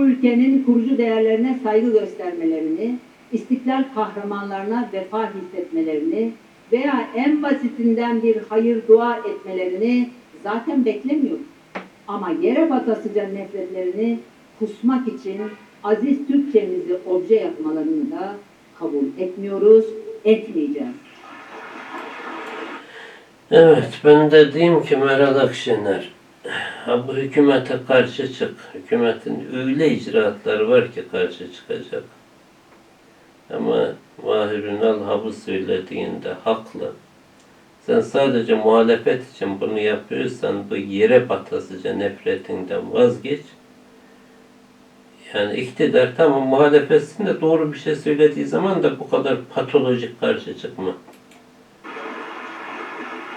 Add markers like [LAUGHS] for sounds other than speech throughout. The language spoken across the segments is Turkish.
bu ülkenin kurucu değerlerine saygı göstermelerini, istiklal kahramanlarına vefa hissetmelerini veya en basitinden bir hayır dua etmelerini zaten beklemiyoruz. Ama yere batasıca nefretlerini kusmak için aziz Türkçemizi obje yapmalarını da kabul etmiyoruz, etmeyeceğiz. Evet, ben de diyeyim ki Meral Akşener, ha bu hükümete karşı çık. Hükümetin öyle icraatları var ki karşı çıkacak. Ama ha bu söylediğinde haklı. Sen sadece muhalefet için bunu yapıyorsan bu yere batasıca nefretinden vazgeç. Yani iktidar tamam muhalefetsin de doğru bir şey söylediği zaman da bu kadar patolojik karşı çıkma.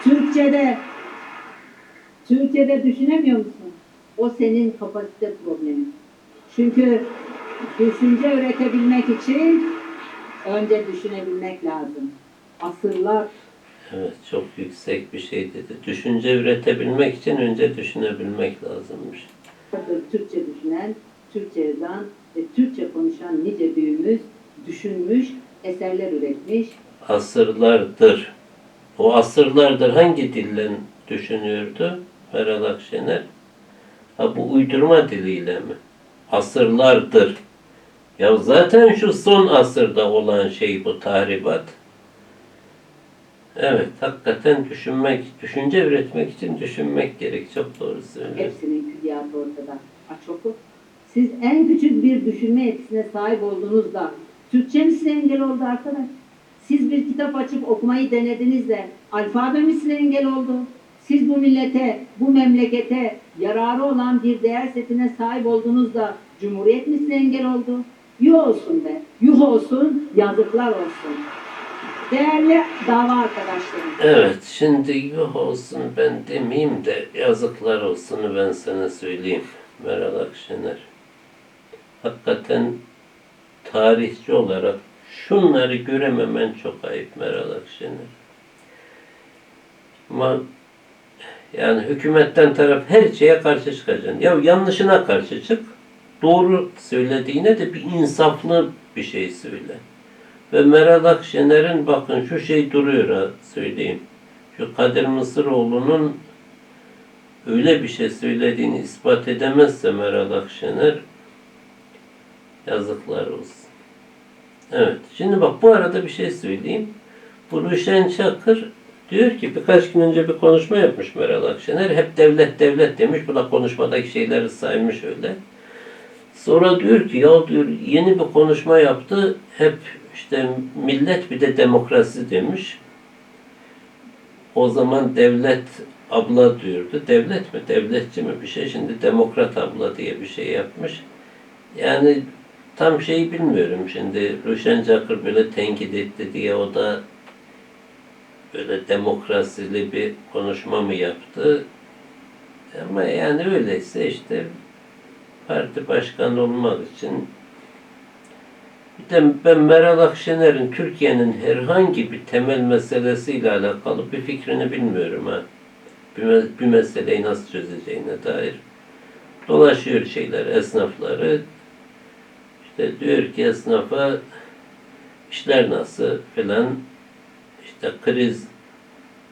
Türkçe'de Türkçe'de düşünemiyor musun? O senin kapasite problemin. Çünkü düşünce üretebilmek için önce düşünebilmek lazım. Asırlar Evet, çok yüksek bir şey dedi. Düşünce üretebilmek için önce düşünebilmek lazımmış. Türkçe düşünen, Türkçe yazan ve Türkçe konuşan nice büyüğümüz düşünmüş, eserler üretmiş. Asırlardır. O asırlardır hangi dille düşünüyordu Meral Akşener? Ha bu uydurma diliyle mi? Asırlardır. Ya zaten şu son asırda olan şey bu tahribat. Evet, hakikaten düşünmek, düşünce üretmek için düşünmek gerek. Çok doğru söylüyorsun. Hepsinin külliyatı ortada. Aç oku. Siz en küçük bir düşünme yetisine sahip olduğunuzda Türkçe mi size engel oldu arkadaş? Siz bir kitap açıp okumayı denediniz de alfabe mi size engel oldu? Siz bu millete, bu memlekete yararı olan bir değer setine sahip olduğunuzda Cumhuriyet mi size engel oldu? Yuh olsun be, yuh olsun, yazıklar olsun. Değerli dava arkadaşlarım. Evet, şimdi yuh olsun ben demeyeyim de yazıklar olsunu ben sana söyleyeyim Meral Akşener. Hakikaten tarihçi olarak şunları görememen çok ayıp Meral Akşener. Ama yani hükümetten taraf her şeye karşı çıkacaksın. Ya yanlışına karşı çık. Doğru söylediğine de bir insaflı bir şey söyle. Ve Meral Akşener'in bakın şu şey duruyor ha söyleyeyim. Şu Kadir Mısıroğlu'nun öyle bir şey söylediğini ispat edemezse Meral Akşener yazıklar olsun. Evet. Şimdi bak bu arada bir şey söyleyeyim. Bu Rüşen Çakır diyor ki birkaç gün önce bir konuşma yapmış Meral Akşener. Hep devlet devlet demiş. Bu da konuşmadaki şeyleri saymış öyle. Sonra diyor ki ya diyor yeni bir konuşma yaptı. Hep işte millet bir de demokrasi demiş. O zaman devlet abla diyordu. Devlet mi, devletçi mi bir şey. Şimdi demokrat abla diye bir şey yapmış. Yani tam şeyi bilmiyorum şimdi. Ruşen Çakır böyle tenkit etti diye o da böyle demokrasili bir konuşma mı yaptı? Ama yani öyleyse işte parti başkanı olmak için bir de ben Meral Akşener'in Türkiye'nin herhangi bir temel meselesiyle alakalı bir fikrini bilmiyorum ha. Bir, bir meseleyi nasıl çözeceğine dair. Dolaşıyor şeyler, esnafları. İşte diyor ki esnafa işler nasıl filan işte kriz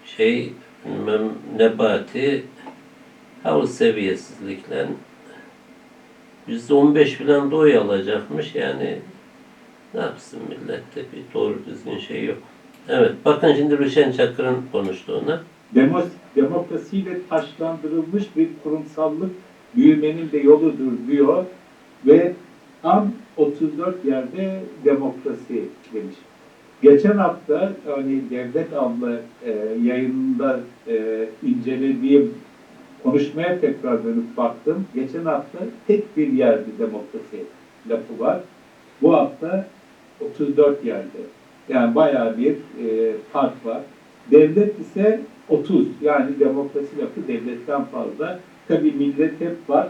şey bilmem nebati havuz seviyesizlikle yüzde on beş filan da oy alacakmış yani ne yapsın millette bir doğru düzgün şey yok. Evet bakın şimdi Rüşen Çakır'ın konuştuğuna. Demos, demokrasiyle taşlandırılmış bir kurumsallık büyümenin de yoludur diyor ve tam 34 yerde demokrasi demiş. Geçen hafta hani Devlet Abla e, yayınında e, incelediğim konuşmaya tekrar dönüp baktım. Geçen hafta tek bir yerde demokrasi lafı var. Bu hafta 34 yerde. Yani bayağı bir e, fark var. Devlet ise 30. Yani demokrasi lafı devletten fazla. Tabii millet hep var.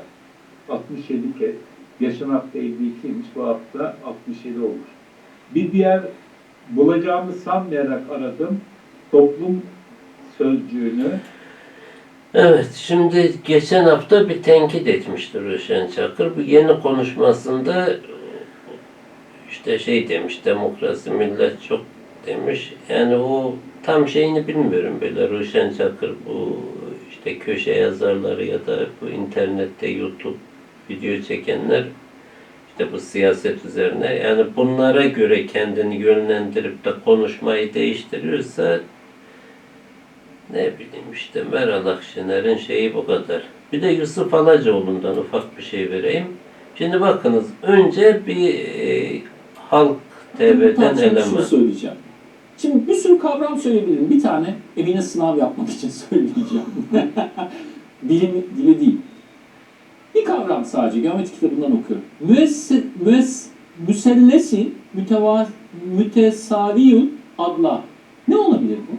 67 kez. Geçen hafta 52'ymiş. Bu hafta 67 olmuş. Bir diğer bulacağımı sanmayarak aradım. Toplum sözcüğünü Evet, şimdi geçen hafta bir tenkit etmiştir Rüşen Çakır. Bu yeni konuşmasında işte şey demiş, demokrasi millet çok demiş. Yani o tam şeyini bilmiyorum böyle Ruşen Çakır bu işte köşe yazarları ya da bu internette YouTube video çekenler işte bu siyaset üzerine yani bunlara göre kendini yönlendirip de konuşmayı değiştiriyorsa ne bileyim işte Meral Akşener'in şeyi bu kadar. Bir de Yusuf Alacaoğlu'ndan ufak bir şey vereyim. Şimdi bakınız önce bir e, Halk TV'den eleman. şunu söyleyeceğim. Şimdi bir sürü kavram söyleyebilirim. Bir tane evine sınav yapmak için [LAUGHS] söyleyeceğim. Bilim dili değil. Bir kavram sadece geometri kitabından okuyorum. Müesse, mües, müsellesi müteva, mütesaviyun adla. Ne olabilir bu?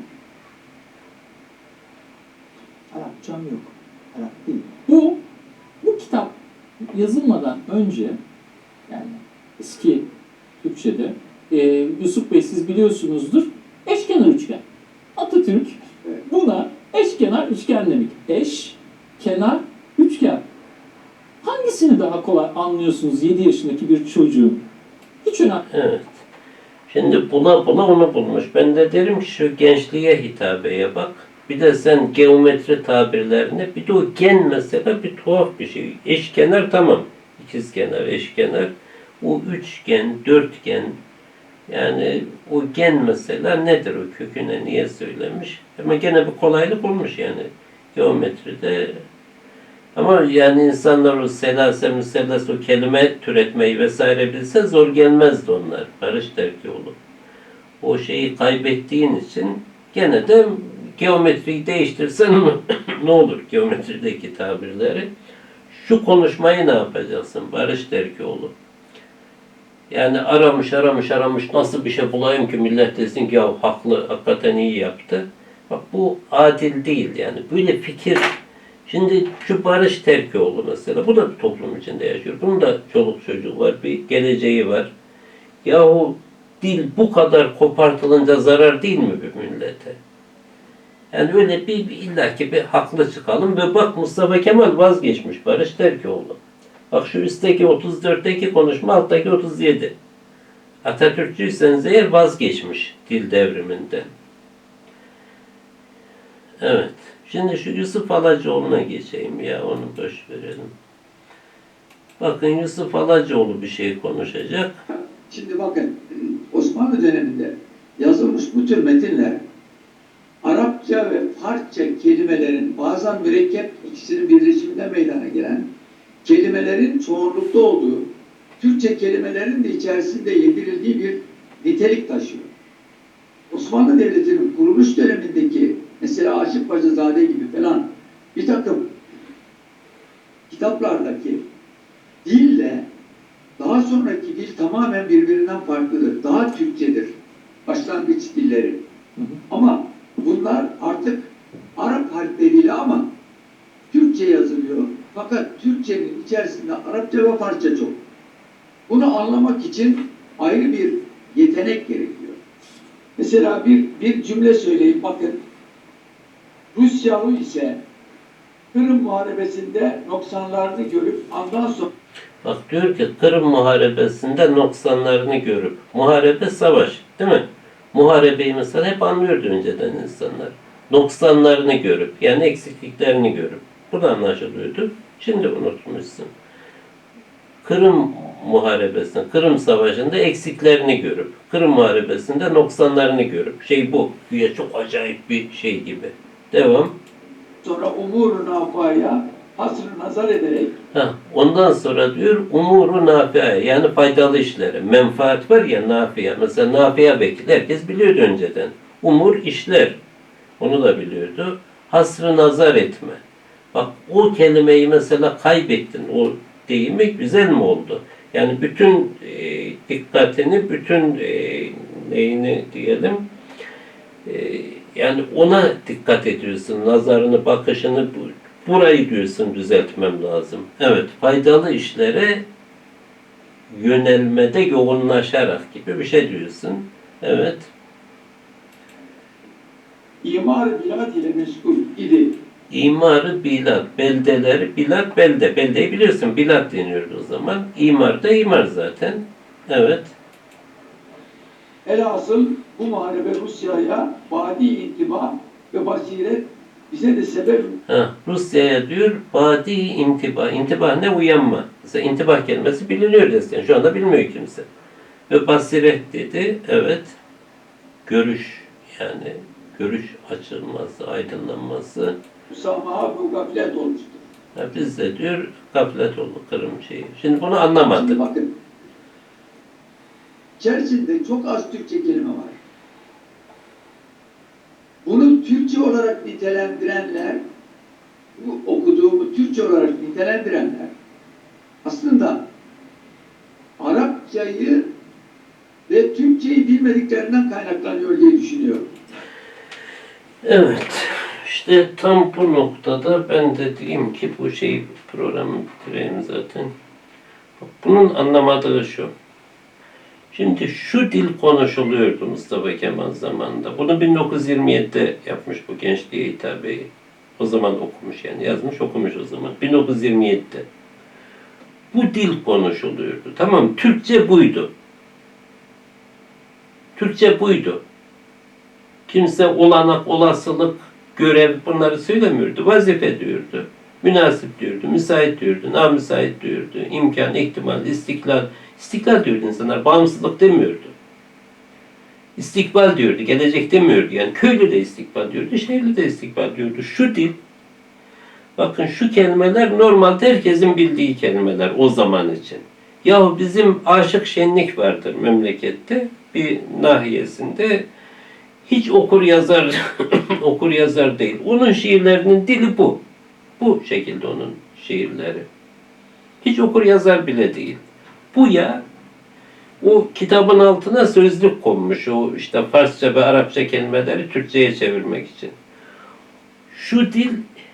Arapçam yok. Arap değil. Bu, bu kitap yazılmadan önce yani eski Türkçe'de e, Yusuf Bey siz biliyorsunuzdur eşkenar üçgen. Atatürk buna eşkenar üçgen demek. Eş, kenar, üçgen. Hangisini daha kolay anlıyorsunuz 7 yaşındaki bir çocuğun? Hiç önemli. Evet. Şimdi bula bula onu bulmuş. Ben de derim ki şu gençliğe hitabeye bak. Bir de sen geometri tabirlerini, bir de o gen mesela bir tuhaf bir şey. Eşkenar tamam. İkizkenar, eşkenar. O üçgen, dörtgen, yani o gen mesela nedir o köküne niye söylemiş? Ama gene bir kolaylık olmuş yani geometride. Ama yani insanlar o selase, müsellas o kelime türetmeyi vesaire bilse zor gelmezdi onlar. Barış Terkioğlu. O şeyi kaybettiğin için gene de geometriyi değiştirsen [COUGHS] ne olur geometrideki tabirleri? Şu konuşmayı ne yapacaksın Barış Terkioğlu? Yani aramış aramış aramış nasıl bir şey bulayım ki millet desin ki ya haklı hakikaten iyi yaptı. Bak bu adil değil yani. Böyle fikir Şimdi şu Barış Terkioğlu mesela, bu da bir toplum içinde yaşıyor. Bunun da çoluk çocuğu var, bir geleceği var. Yahu dil bu kadar kopartılınca zarar değil mi bir millete? Yani öyle bir, bir illaki bir haklı çıkalım ve bak Mustafa Kemal vazgeçmiş Barış Terkioğlu. Bak şu üstteki 34'teki konuşma alttaki 37. Atatürkçüyseniz eğer vazgeçmiş dil devriminden. Evet. Şimdi şu Yusuf Alacaoğlu'na geçeyim ya onu boş verelim. Bakın Yusuf Alacaoğlu bir şey konuşacak. Şimdi bakın Osmanlı döneminde yazılmış bu tür metinler Arapça ve Farsça kelimelerin bazen mürekkep ikisinin birleşiminde meydana gelen kelimelerin çoğunlukta olduğu Türkçe kelimelerin de içerisinde yedirildiği bir nitelik taşıyor. Osmanlı Devleti'nin kuruluş dönemindeki mesela Aşık Paşazade gibi falan bir takım kitaplardaki dille daha sonraki dil tamamen birbirinden farklıdır. Daha Türkçedir. Başlangıç dilleri. Hı hı. Ama bunlar artık Arap harfleriyle ama Türkçe yazılıyor. Fakat Türkçenin içerisinde Arapça ve Farsça çok. Bunu anlamak için ayrı bir yetenek gerekiyor. Mesela bir, bir cümle söyleyeyim bakın. Rusyalı ise Kırım Muharebesi'nde noksanlarını görüp ondan sonra Bak diyor ki Kırım Muharebesi'nde noksanlarını görüp, muharebe savaş değil mi? Muharebeyi mesela hep anlıyordu önceden insanlar. Noksanlarını görüp, yani eksikliklerini görüp. Bu da anlaşılıyordu. Şimdi unutmuşsun. Kırım Muharebesi'nde, Kırım Savaşı'nda eksiklerini görüp, Kırım Muharebesi'nde noksanlarını görüp. Şey bu. Güya çok acayip bir şey gibi. Devam. sonra umur nafaya hasrı nazar ederek Ha, ondan sonra diyor umuru nafia yani faydalı işlere. Menfaat var ya nafia. Mesela nafia vekil herkes biliyordu önceden. Umur işler. Onu da biliyordu. Hasrı nazar etme. Bak o kelimeyi mesela kaybettin. O deyimi güzel mi oldu? Yani bütün e, dikkatini, bütün e, neyini diyelim e, yani ona dikkat ediyorsun. Nazarını, bakışını bu- burayı diyorsun düzeltmem lazım. Evet, faydalı işlere yönelmede yoğunlaşarak gibi bir şey diyorsun. Evet. imar bilat ile meşgul idi. İmarı bilat, beldeleri bilat, belde. Beldeyi biliyorsun, bilat deniyordu o zaman. İmar da imar zaten. Evet. Elhasıl bu muharebe Rusya'ya vadi intiba ve basiret bize de sebep Ha, Rusya'ya diyor vadi intiba. İntiba ne? Uyanma. Mesela intibah kelimesi biliniyor eskiden. Şu anda bilmiyor kimse. Ve basiret dedi. Evet. Görüş yani görüş açılması, aydınlanması. musamaha ve gaflet olmuştur. Ya biz de diyor gaflet oldu Kırım şeyi. Şimdi bunu Şimdi anlamadık. bakın. İçerisinde çok az Türkçe kelime var. Bunu Türkçe olarak nitelendirenler, bu okuduğumu Türkçe olarak nitelendirenler aslında Arapçayı ve Türkçeyi bilmediklerinden kaynaklanıyor diye düşünüyorum. Evet. İşte tam bu noktada ben de diyeyim ki bu şeyi programı bitireyim zaten. Bunun anlamadığı şu. Şimdi şu dil konuşuluyordu Mustafa Kemal zamanında. Bunu 1927'de yapmış bu gençliğe hitabeyi. O zaman okumuş yani yazmış okumuş o zaman. 1927'de. Bu dil konuşuluyordu. Tamam Türkçe buydu. Türkçe buydu. Kimse olanak, olasılık, görev bunları söylemiyordu. Vazife diyordu. Münasip diyordu, müsait diyordu, namüsait diyordu, imkan, ihtimal, istiklal. İstiklal diyordu insanlar, bağımsızlık demiyordu. İstikbal diyordu, gelecek demiyordu. Yani köylü de istikbal diyordu, şehirli de istikbal diyordu. Şu dil, bakın şu kelimeler normalde herkesin bildiği kelimeler o zaman için. Yahu bizim aşık şenlik vardır memlekette, bir nahiyesinde. Hiç okur yazar [COUGHS] okur yazar değil. Onun şiirlerinin dili bu. Bu şekilde onun şiirleri. Hiç okur yazar bile değil. Bu ya o kitabın altına sözlük konmuş. O işte Farsça ve Arapça kelimeleri Türkçe'ye çevirmek için. Şu dil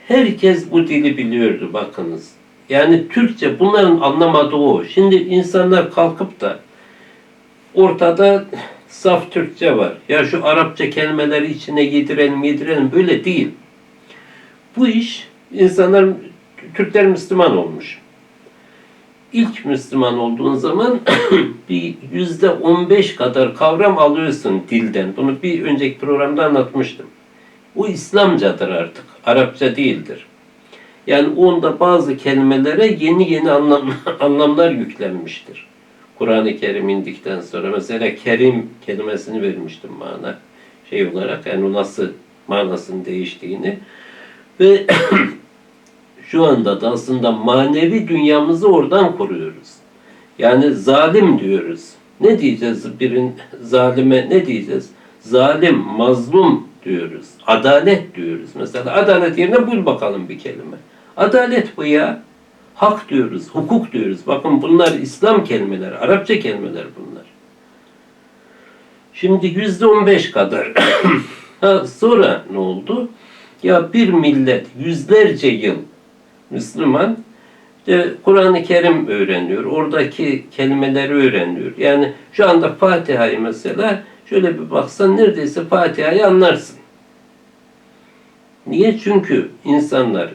herkes bu dili biliyordu bakınız. Yani Türkçe bunların anlamadığı o. Şimdi insanlar kalkıp da ortada saf Türkçe var. Ya şu Arapça kelimeleri içine yedirelim yedirelim böyle değil. Bu iş insanlar Türkler Müslüman olmuş. İlk Müslüman olduğun zaman [COUGHS] bir yüzde on beş kadar kavram alıyorsun dilden. Bunu bir önceki programda anlatmıştım. Bu İslamcadır artık. Arapça değildir. Yani onda bazı kelimelere yeni yeni anlam, [LAUGHS] anlamlar yüklenmiştir. Kur'an-ı Kerim indikten sonra mesela Kerim kelimesini vermiştim mana şey olarak yani o nasıl manasının değiştiğini ve [COUGHS] şu anda da aslında manevi dünyamızı oradan kuruyoruz. Yani zalim diyoruz. Ne diyeceğiz birin zalime ne diyeceğiz? Zalim, mazlum diyoruz. Adalet diyoruz. Mesela adalet yerine bul bakalım bir kelime. Adalet bu ya. Hak diyoruz, hukuk diyoruz. Bakın bunlar İslam kelimeler, Arapça kelimeler bunlar. Şimdi yüzde on beş kadar. [CLEARS THROAT] sonra ne oldu? Ya bir millet yüzlerce yıl Müslüman işte Kur'an-ı Kerim öğreniyor. Oradaki kelimeleri öğreniyor. Yani şu anda Fatiha'yı mesela şöyle bir baksan neredeyse Fatiha'yı anlarsın. Niye? Çünkü insanlar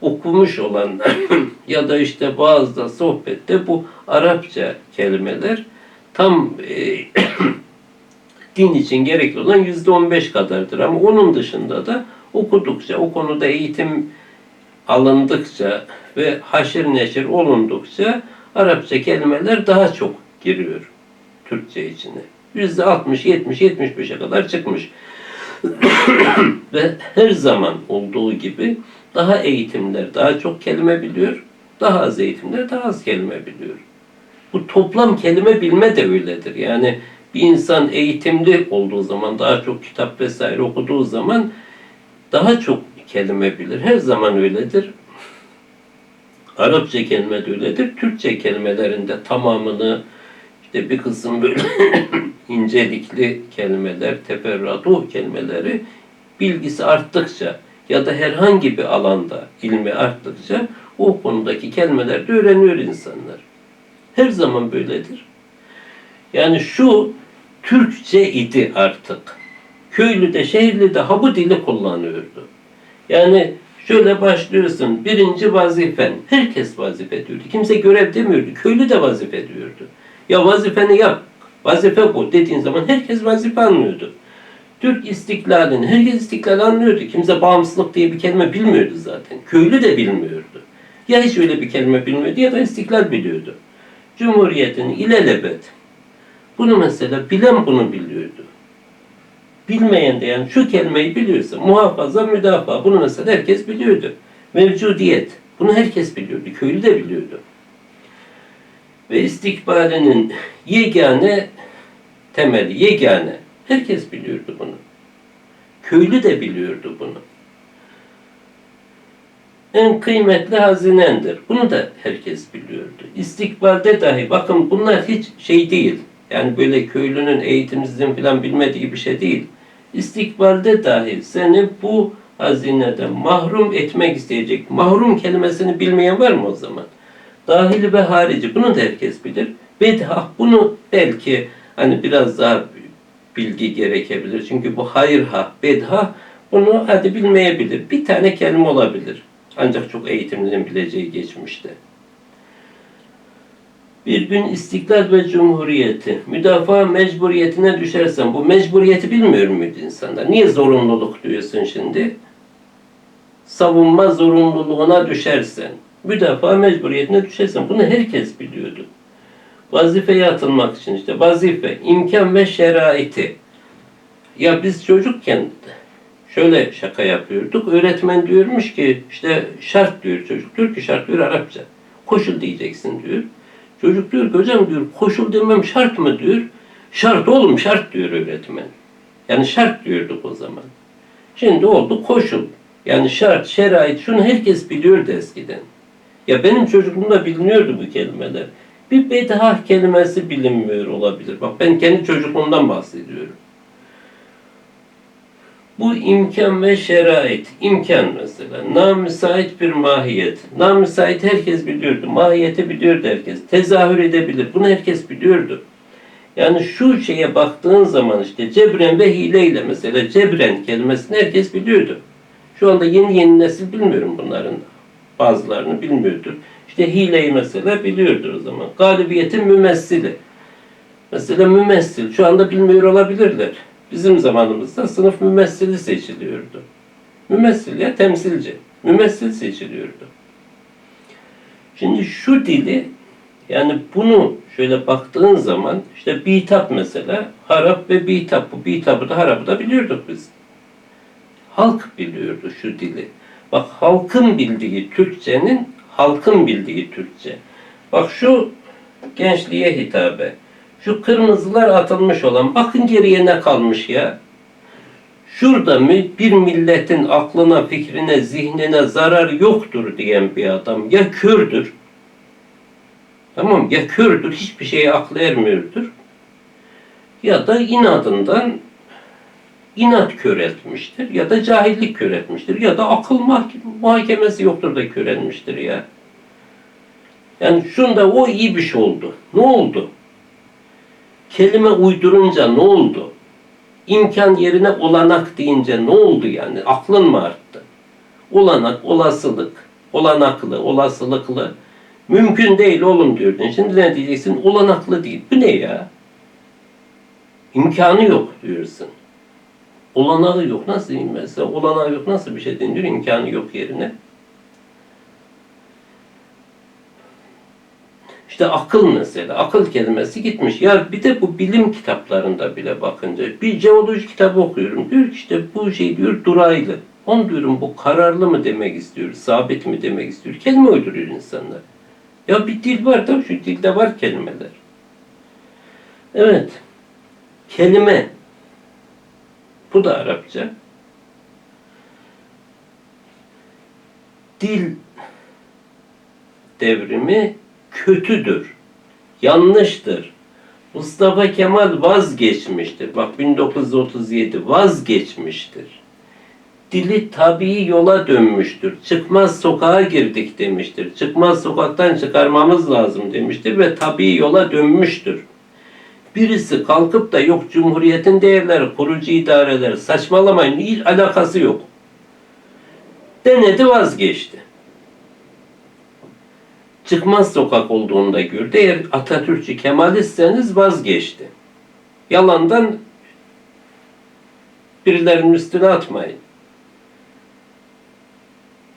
okumuş olanlar [CLEARS THROAT] ya da işte bazı da sohbette bu Arapça kelimeler tam e, [CLEARS THROAT] din için gerekli olan yüzde on beş kadardır. Ama onun dışında da okudukça, o konuda eğitim alındıkça ve haşir neşir olundukça Arapça kelimeler daha çok giriyor Türkçe içine. Yüzde 60, 70, 75'e kadar çıkmış. [COUGHS] ve her zaman olduğu gibi daha eğitimler daha çok kelime biliyor, daha az eğitimler daha az kelime biliyor. Bu toplam kelime bilme de öyledir. Yani bir insan eğitimli olduğu zaman, daha çok kitap vesaire okuduğu zaman daha çok kelime bilir. Her zaman öyledir. Arapça kelime de öyledir. Türkçe kelimelerinde tamamını işte bir kısım böyle [COUGHS] incelikli kelimeler, teferruatı kelimeleri bilgisi arttıkça ya da herhangi bir alanda ilmi arttıkça o konudaki kelimeler de öğreniyor insanlar. Her zaman böyledir. Yani şu Türkçe idi artık. Köylü de şehirli de ha bu dili kullanıyordu. Yani Şöyle başlıyorsun. Birinci vazifen. Herkes vazife diyordu. Kimse görev demiyordu. Köylü de vazife diyordu. Ya vazifeni yap. Vazife bu dediğin zaman herkes vazife anlıyordu. Türk istiklalini, herkes istiklal anlıyordu. Kimse bağımsızlık diye bir kelime bilmiyordu zaten. Köylü de bilmiyordu. Ya hiç öyle bir kelime bilmiyordu ya da istiklal biliyordu. Cumhuriyetin ilelebet. Bunu mesela bilen bunu biliyordu. Bilmeyen de yani şu kelimeyi biliyorsa muhafaza, müdafaa bunu mesela herkes biliyordu. Mevcudiyet. Bunu herkes biliyordu. Köylü de biliyordu. Ve istikbalinin yegane temeli, yegane. Herkes biliyordu bunu. Köylü de biliyordu bunu. En kıymetli hazinendir. Bunu da herkes biliyordu. İstikbalde dahi bakın bunlar hiç şey değil. Yani böyle köylünün eğitimsizliğin falan bilmediği bir şey değil. İstikbalde dahi seni bu hazineden mahrum etmek isteyecek. Mahrum kelimesini bilmeyen var mı o zaman? Dahili ve harici. Bunu da herkes bilir. Bedha bunu belki hani biraz daha bilgi gerekebilir. Çünkü bu hayır ha, bedha bunu hadi bilmeyebilir. Bir tane kelime olabilir. Ancak çok eğitimlinin bileceği geçmişte. Bir gün istiklal ve cumhuriyeti, müdafaa mecburiyetine düşersen, bu mecburiyeti bilmiyor muydu insanlar? Niye zorunluluk diyorsun şimdi? Savunma zorunluluğuna düşersen, müdafaa mecburiyetine düşersen, bunu herkes biliyordu. Vazifeye atılmak için işte vazife, imkan ve şeraiti. Ya biz çocukken şöyle şaka yapıyorduk. Öğretmen diyormuş ki işte şart diyor çocuk. Diyor ki şart diyor Arapça. Koşul diyeceksin diyor. Çocuk diyor ki hocam diyor koşul demem şart mı diyor. Şart oğlum şart diyor öğretmen. Yani şart diyorduk o zaman. Şimdi oldu koşul. Yani şart, şerait şunu herkes biliyordu eskiden. Ya benim çocukluğumda biliniyordu bu kelimeler. Bir bedah kelimesi bilinmiyor olabilir. Bak ben kendi çocukluğumdan bahsediyorum. Bu imkan ve şerait. İmkan mesela. Namüsait bir mahiyet. Namüsait herkes biliyordu. Mahiyeti biliyordu herkes. Tezahür edebilir. Bunu herkes biliyordu. Yani şu şeye baktığın zaman işte cebren ve hileyle mesela cebren kelimesini herkes biliyordu. Şu anda yeni yeni nesil bilmiyorum bunların. Bazılarını bilmiyordur. İşte hileyi mesela biliyordur o zaman. Galibiyetin mümessili. Mesela mümessil. Şu anda bilmiyor olabilirler. Bizim zamanımızda sınıf mümessili seçiliyordu. Mümessil ya temsilci. Mümessil seçiliyordu. Şimdi şu dili yani bunu şöyle baktığın zaman işte bitap mesela harap ve bitap. Bu bitabı da harabı da biliyorduk biz. Halk biliyordu şu dili. Bak halkın bildiği Türkçenin halkın bildiği Türkçe. Bak şu gençliğe hitabe. Şu kırmızılar atılmış olan bakın geriye ne kalmış ya. Şurada bir milletin aklına, fikrine, zihnine zarar yoktur diyen bir adam ya kördür. Tamam ya kördür, hiçbir şeye aklı ermiyordur. Ya da inadından inat kör etmiştir ya da cahillik kör etmiştir ya da akıl muhakemesi yoktur da kör etmiştir ya. Yani şunda o iyi bir şey oldu. Ne oldu? Kelime uydurunca ne oldu? İmkan yerine olanak deyince ne oldu yani? Aklın mı arttı? Olanak, olasılık, olanaklı, olasılıklı. Mümkün değil oğlum diyordun. Şimdi ne diyeceksin? Olanaklı değil. Bu ne ya? İmkanı yok diyorsun. Olanağı yok. Nasıl mesela? Olanağı yok. Nasıl bir şey deniliyor? İmkanı yok yerine. İşte akıl mesela. Akıl kelimesi gitmiş. Ya bir de bu bilim kitaplarında bile bakınca bir jeoloji kitabı okuyorum. Diyor ki işte bu şey diyor duraylı. On diyorum bu kararlı mı demek istiyor, sabit mi demek istiyor. Kelime uyduruyor insanlar. Ya bir dil var da şu dilde var kelimeler. Evet. Kelime. Bu da Arapça. Dil devrimi kötüdür. Yanlıştır. Mustafa Kemal vazgeçmiştir. Bak 1937 vazgeçmiştir. Dili tabii yola dönmüştür. Çıkmaz sokağa girdik demiştir. Çıkmaz sokaktan çıkarmamız lazım demiştir ve tabii yola dönmüştür. Birisi kalkıp da yok Cumhuriyet'in değerleri, kurucu idareler saçmalamayın hiç alakası yok. Denedi vazgeçti. Çıkmaz sokak olduğunda gördü. Eğer Atatürkçü Kemalistseniz vazgeçti. Yalandan birilerinin üstüne atmayın.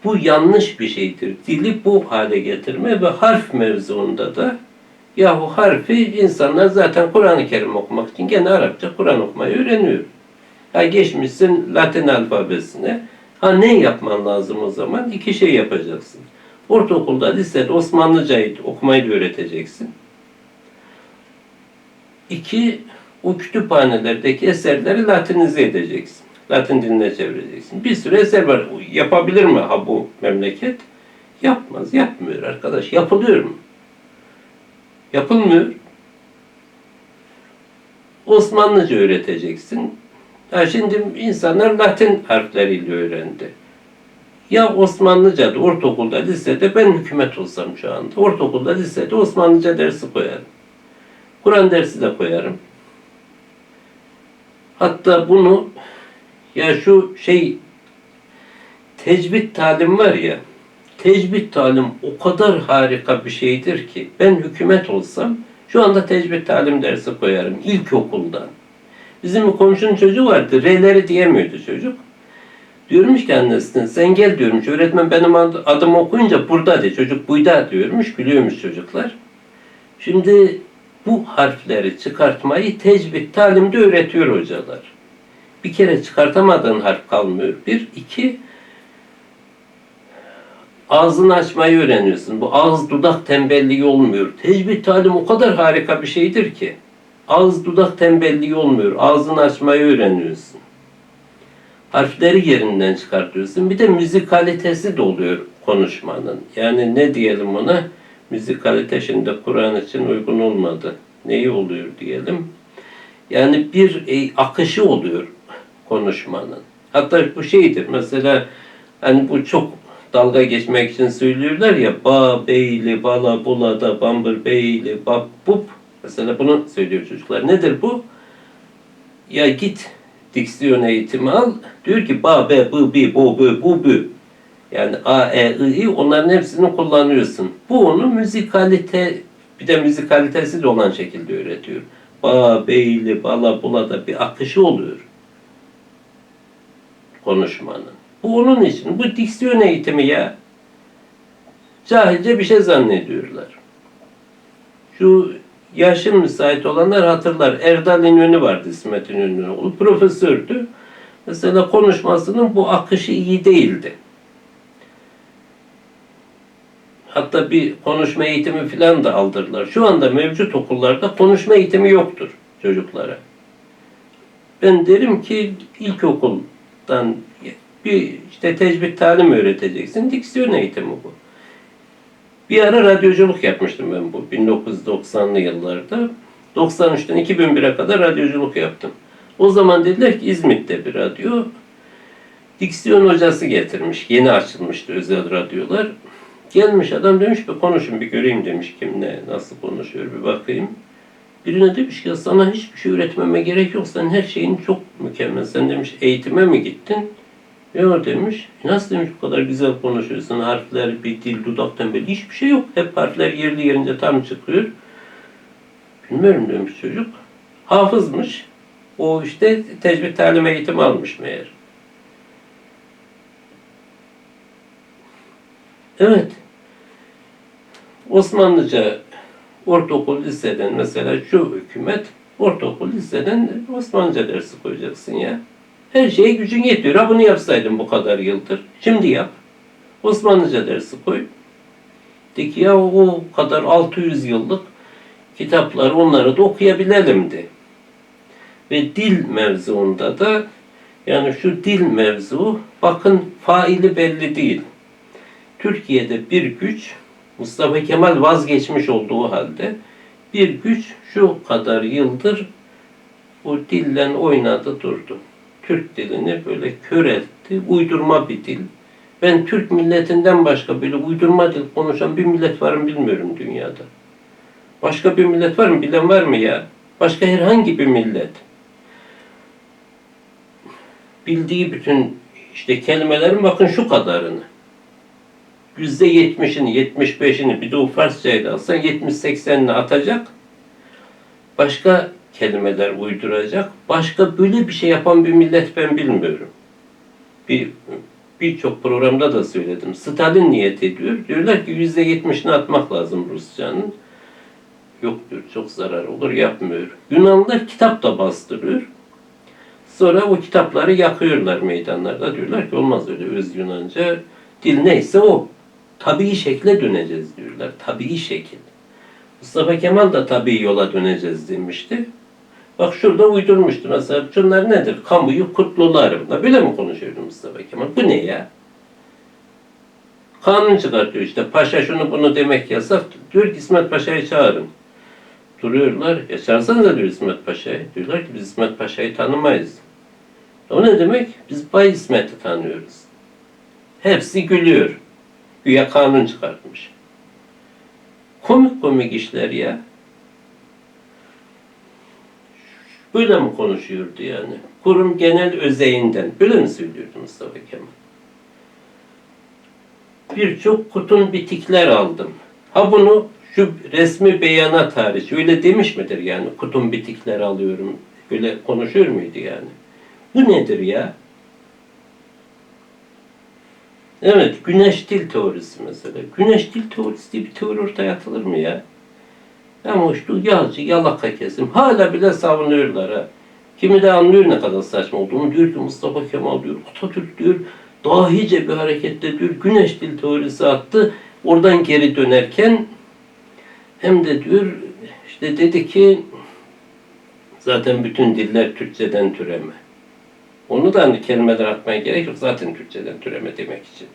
Bu yanlış bir şeydir. Dili bu hale getirme ve harf mevzuunda da yahu harfi insanlar zaten Kur'an-ı Kerim okumak için gene Arapça Kur'an okumayı öğreniyor. Ya geçmişsin Latin alfabesine. Ha ne yapman lazım o zaman? İki şey yapacaksın. Ortaokulda, lisede Osmanlıcayı okumayı da öğreteceksin. İki, o kütüphanelerdeki eserleri Latinize edeceksin. Latin diline çevireceksin. Bir sürü eser var. Yapabilir mi ha bu memleket? Yapmaz, yapmıyor arkadaş. Yapılıyor mu? Yapılmıyor. Osmanlıca öğreteceksin. Ha şimdi insanlar Latin harfleriyle öğrendi. Ya Osmanlıca'da, ortaokulda, lisede ben hükümet olsam şu anda. Ortaokulda, lisede Osmanlıca dersi koyarım. Kur'an dersi de koyarım. Hatta bunu ya şu şey tecvid talim var ya tecvid talim o kadar harika bir şeydir ki ben hükümet olsam şu anda tecvid talim dersi koyarım ilkokuldan. Bizim bir komşunun çocuğu vardı. R'leri diyemiyordu çocuk. Diyormuş ki annesine sen gel diyormuş. Öğretmen benim ad- adımı okuyunca burada de. Çocuk buyda diyormuş. Gülüyormuş çocuklar. Şimdi bu harfleri çıkartmayı tecvid talimde öğretiyor hocalar. Bir kere çıkartamadığın harf kalmıyor. Bir, iki, ağzını açmayı öğreniyorsun. Bu ağız dudak tembelliği olmuyor. Tecvid talim o kadar harika bir şeydir ki. Ağız dudak tembelliği olmuyor. Ağzını açmayı öğreniyorsun. Harfleri yerinden çıkartıyorsun. Bir de müzikalitesi de oluyor konuşmanın. Yani ne diyelim ona? Müzikalite şimdi Kur'an için uygun olmadı. Neyi oluyor diyelim? Yani bir e, akışı oluyor konuşmanın. Hatta bu şeydir. Mesela hani bu çok dalga geçmek için söylüyorlar ya ba beyli bala bulada bambır beyli bab bup mesela bunu söylüyor çocuklar. Nedir bu? Ya git diksiyon eğitimi al. Diyor ki ba be bı bi bo bö bu bü. Yani a e i i onların hepsini kullanıyorsun. Bu onu müzikalite bir de müzikalitesi de olan şekilde öğretiyor. Ba beyli bala bulada bir akışı oluyor konuşmanın. Bu onun için. Bu diksiyon eğitimi ya. Cahilce bir şey zannediyorlar. Şu yaşın müsait olanlar hatırlar. Erdal İnönü vardı İsmet İnönü'nün oğlu. Profesördü. Mesela konuşmasının bu akışı iyi değildi. Hatta bir konuşma eğitimi falan da aldırdılar. Şu anda mevcut okullarda konuşma eğitimi yoktur çocuklara. Ben derim ki ilkokuldan bir işte tecvid talim öğreteceksin. Diksiyon eğitimi bu. Bir ara radyoculuk yapmıştım ben bu 1990'lı yıllarda. 93'ten 2001'e kadar radyoculuk yaptım. O zaman dediler ki İzmit'te bir radyo. Diksiyon hocası getirmiş. Yeni açılmıştı özel radyolar. Gelmiş adam demiş bir konuşun bir göreyim demiş kim ne nasıl konuşuyor bir bakayım. Birine demiş ki sana hiçbir şey öğretmeme gerek yok. Sen her şeyin çok mükemmel. Sen demiş eğitime mi gittin? Yok demiş. "E Nasıl demiş bu kadar güzel konuşuyorsun. Harfler, bir dil, dudak tembeli. Hiçbir şey yok. Hep harfler yerli yerince tam çıkıyor. Bilmiyorum demiş çocuk. Hafızmış. O işte tecvid talim eğitimi almış meğer. Evet. Osmanlıca ortaokul liseden mesela şu hükümet ortaokul liseden Osmanlıca dersi koyacaksın ya. Her şeye gücün yetiyor. Ha bunu yapsaydın bu kadar yıldır. Şimdi yap. Osmanlıca dersi koy. De ki ya o kadar 600 yıllık kitaplar onları da okuyabilelim de. Ve dil mevzuunda da yani şu dil mevzu bakın faili belli değil. Türkiye'de bir güç Mustafa Kemal vazgeçmiş olduğu halde bir güç şu kadar yıldır bu dillen oynadı durdu. Türk dilini böyle kör etti. Uydurma bir dil. Ben Türk milletinden başka böyle uydurma dil konuşan bir millet var mı bilmiyorum dünyada. Başka bir millet var mı? Bilen var mı ya? Başka herhangi bir millet. Bildiği bütün işte kelimelerin bakın şu kadarını. Yüzde yetmişini, yetmiş beşini bir de o Farsçayla alsan yetmiş seksenini atacak. Başka kelimeler uyduracak. Başka böyle bir şey yapan bir millet ben bilmiyorum. Bir birçok programda da söyledim. Stalin niyet ediyor. Diyorlar ki yüzde yetmişini atmak lazım Rusçanın. Yok diyor çok zarar olur yapmıyor. Yunanlılar kitap da bastırıyor. Sonra o kitapları yakıyorlar meydanlarda. Diyorlar ki olmaz öyle öz Yunanca. Dil neyse o. Tabii şekle döneceğiz diyorlar. Tabii şekil. Mustafa Kemal da tabii yola döneceğiz demişti. Bak şurada uydurmuştu mesela. Şunlar nedir? Kamuyu kutlularım. Da böyle mi konuşuyordu Mustafa Kemal? Bu ne ya? Kanun çıkartıyor işte. Paşa şunu bunu demek yasak. Diyor ki İsmet Paşa'yı çağırın. Duruyorlar. Ya çağırsanıza diyor İsmet Paşa'yı. Diyorlar ki biz İsmet Paşa'yı tanımayız. O ne demek? Biz Bay İsmet'i tanıyoruz. Hepsi gülüyor. Güya kanun çıkartmış. Komik komik işler ya. Böyle mi konuşuyordu yani? Kurum genel özeyinden. Böyle mi söylüyordu Mustafa Kemal? Birçok kutun bitikler aldım. Ha bunu şu resmi beyanat hariç öyle demiş midir yani? Kutun bitikler alıyorum. Böyle konuşuyor muydu yani? Bu nedir ya? Evet, güneş dil teorisi mesela. Güneş dil teorisi diye bir teori ortaya atılır mı ya? Ama işte yağcı, yalaka kesim. Hala bile savunuyorlar ha. Kimi de anlıyor ne kadar saçma olduğunu. Diyor ki Mustafa Kemal diyor, Atatürk diyor, dahice bir harekette diyor, güneş dil teorisi attı. Oradan geri dönerken hem de diyor, işte dedi ki zaten bütün diller Türkçeden türeme. Onu da hani kelimeler atmaya gerek yok. Zaten Türkçeden türeme demek için.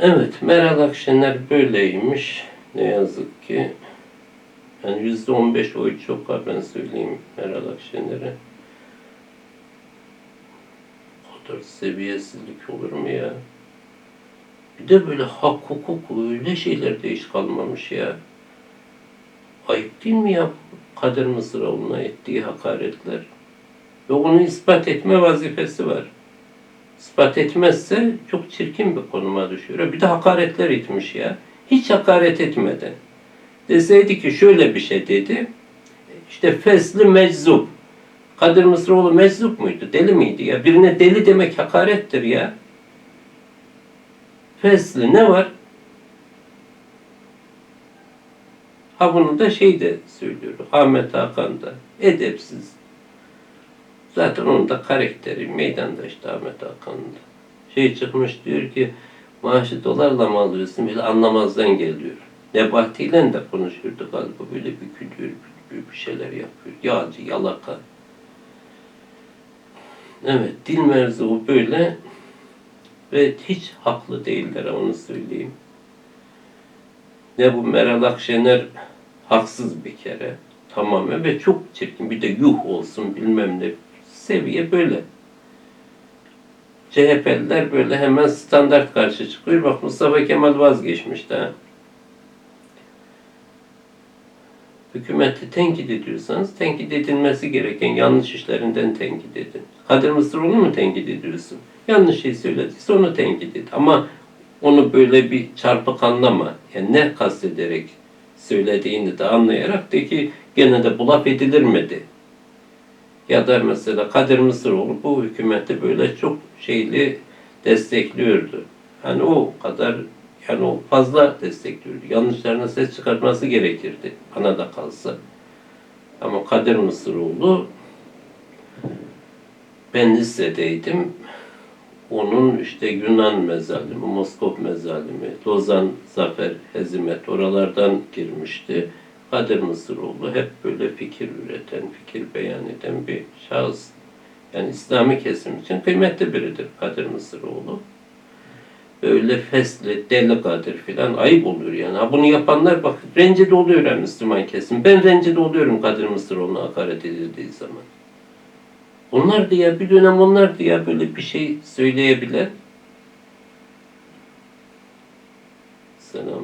Evet, Meral Akşener böyleymiş. Ne yazık ki. Yani yüzde on beş oy çok var ben söyleyeyim Meral Akşener'e. O seviyesizlik olur mu ya? Bir de böyle hak hukuk öyle şeyler de hiç kalmamış ya. Ayıp değil mi ya Kadir Mısıroğlu'na ettiği hakaretler? Ve onu ispat etme vazifesi var. İspat etmezse çok çirkin bir konuma düşüyor. Bir de hakaretler etmiş ya. Hiç hakaret etmeden. Deseydi ki şöyle bir şey dedi. İşte fesli meczup. Kadir Mısıroğlu meczup muydu? Deli miydi ya? Birine deli demek hakarettir ya. Fesli ne var? Ha bunu da şey de söylüyor. Ahmet Hakan da. Edepsiz. Zaten onun da karakteri meydanda işte Ahmet Hakan'da. Şey çıkmış diyor ki maaşı dolarla mı alıyorsun? Böyle anlamazdan geliyor. Nebati ile de konuşuyordu galiba. Böyle bir gülüyor, bir, şeyler yapıyor. Yağcı, yalaka. Evet, dil mevzu böyle. Ve hiç haklı değiller onu söyleyeyim. Ne bu Meral Akşener haksız bir kere. Tamamen ve çok çirkin. Bir de yuh olsun bilmem ne. Seviye böyle. CHP'liler böyle hemen standart karşı çıkıyor. Bak Mustafa Kemal vazgeçmişti ha. Hükümeti tenkit ediyorsanız tenkit edilmesi gereken yanlış işlerinden tenkit edin. Kadir Mısıroğlu mu tenkit ediyorsun? Yanlış şey söylediyse onu tenkit et. Ama onu böyle bir çarpık anlama. Yani ne kastederek söylediğini de anlayarak de ki gene de bu laf edilir mi de. Ya da mesela Kadir Mısıroğlu bu hükümeti böyle çok şeyli destekliyordu. Hani o kadar yani o fazla destekliyordu. Yanlışlarına ses çıkartması gerekirdi. Bana da kalsa. Ama Kadir Mısıroğlu ben lisedeydim. Onun işte Yunan mezalimi, Moskov mezalimi, Lozan Zafer Hezimet oralardan girmişti. Adem Mısıroğlu hep böyle fikir üreten, fikir beyan eden bir şahıs. Yani İslami kesim için kıymetli biridir Kadir Mısıroğlu. Böyle fesli, deli Kadir filan ayıp oluyor yani. Ha bunu yapanlar bak rencide oluyor yani Müslüman kesim. Ben rencide oluyorum Kadir Mısıroğlu'na hakaret edildiği zaman. Onlar diye bir dönem onlar diye böyle bir şey söyleyebilen. Selam.